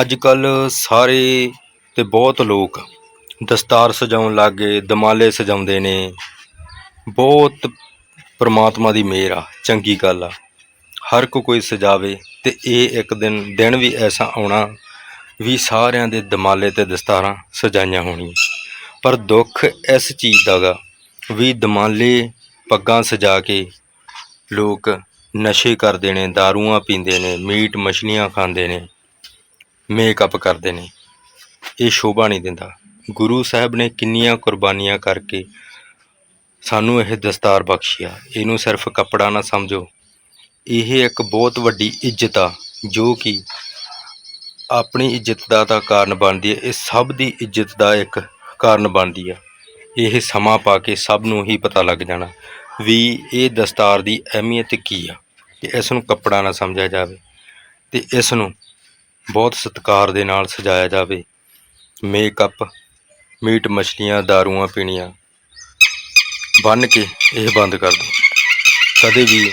ਅੱਜ ਕੱਲ ਸਾਰੇ ਤੇ ਬਹੁਤ ਲੋਕ ਦਸਤਾਰ ਸਜਾਉਣ ਲੱਗ ਗਏ, ਦਮਾਲੇ ਸਜਾਉਂਦੇ ਨੇ। ਬਹੁਤ ਪ੍ਰਮਾਤਮਾ ਦੀ ਮਿਹਰ ਆ, ਚੰਗੀ ਗੱਲ ਆ। ਹਰ ਕੋ ਕੋਈ ਸਜਾਵੇ ਤੇ ਇਹ ਇੱਕ ਦਿਨ ਦਿਨ ਵੀ ਐਸਾ ਆਉਣਾ ਵੀ ਸਾਰਿਆਂ ਦੇ ਦਮਾਲੇ ਤੇ ਦਸਤਾਰਾਂ ਸਜਾਈਆਂ ਹੋਣੀਆਂ। ਪਰ ਦੁੱਖ ਇਸ ਚੀਜ਼ ਦਾ ਗਾ ਵੀ ਦਮਾਲੇ ਪੱਗਾਂ ਸਜਾ ਕੇ ਲੋਕ ਨਸ਼ੇ ਕਰਦੇ ਨੇ, ਦਾਰੂਆਂ ਪੀਂਦੇ ਨੇ, ਮੀਟ ਮਛਲੀਆਂ ਖਾਂਦੇ ਨੇ। ਮੇਕਅਪ ਕਰਦੇ ਨੇ। ਇਹ ਸ਼ੋਭਾ ਨਹੀਂ ਦਿੰਦਾ। ਗੁਰੂ ਸਾਹਿਬ ਨੇ ਕਿੰਨੀਆਂ ਕੁਰਬਾਨੀਆਂ ਕਰਕੇ ਸਾਨੂੰ ਇਹ ਦਸਤਾਰ ਬਖਸ਼ਿਆ ਇਹਨੂੰ ਸਿਰਫ ਕੱਪੜਾ ਨਾ ਸਮਝੋ। ਇਹ ਇੱਕ ਬਹੁਤ ਵੱਡੀ ਇੱਜ਼ਤ ਆ, ਜੋ ਕਿ ਆਪਣੀ ਇੱਜ਼ਤ ਦਾ ਤਾਂ ਕਾਰਨ ਬਣਦੀ ਹੈ। ਇਹ ਸਭ ਦੀ ਇੱਜ਼ਤ ਦਾ ਇੱਕ ਕਾਰਨ ਬਣਦੀ ਆ। ਇਹ ਸਮਾਂ ਪਾ ਕੇ ਸਭ ਨੂੰ ਹੀ ਪਤਾ ਲੱਗ ਜਾਣਾ ਵੀ ਇਹ ਦਸਤਾਰ ਦੀ ਅਹਿਮੀਅਤ ਕੀ ਆ। ਕਿ ਇਸ ਨੂੰ ਕੱਪੜਾ ਨਾ ਸਮਝਿਆ ਜਾਵੇ। ਤੇ ਇਸ ਨੂੰ ਬਹੁਤ ਸਤਿਕਾਰ ਦੇ ਨਾਲ ਸਜਾਇਆ ਜਾਵੇ। ਮੇਕਅਪ, ਮੀਟ ਮਛਲੀਆਂ, ਦਾਰੂਆਂ ਪੀਣੀਆਂ। ਬੰਨ ਕੇ ਇਹ ਬੰਦ ਕਰ ਦਿਓ। ਕਦੇ ਵੀ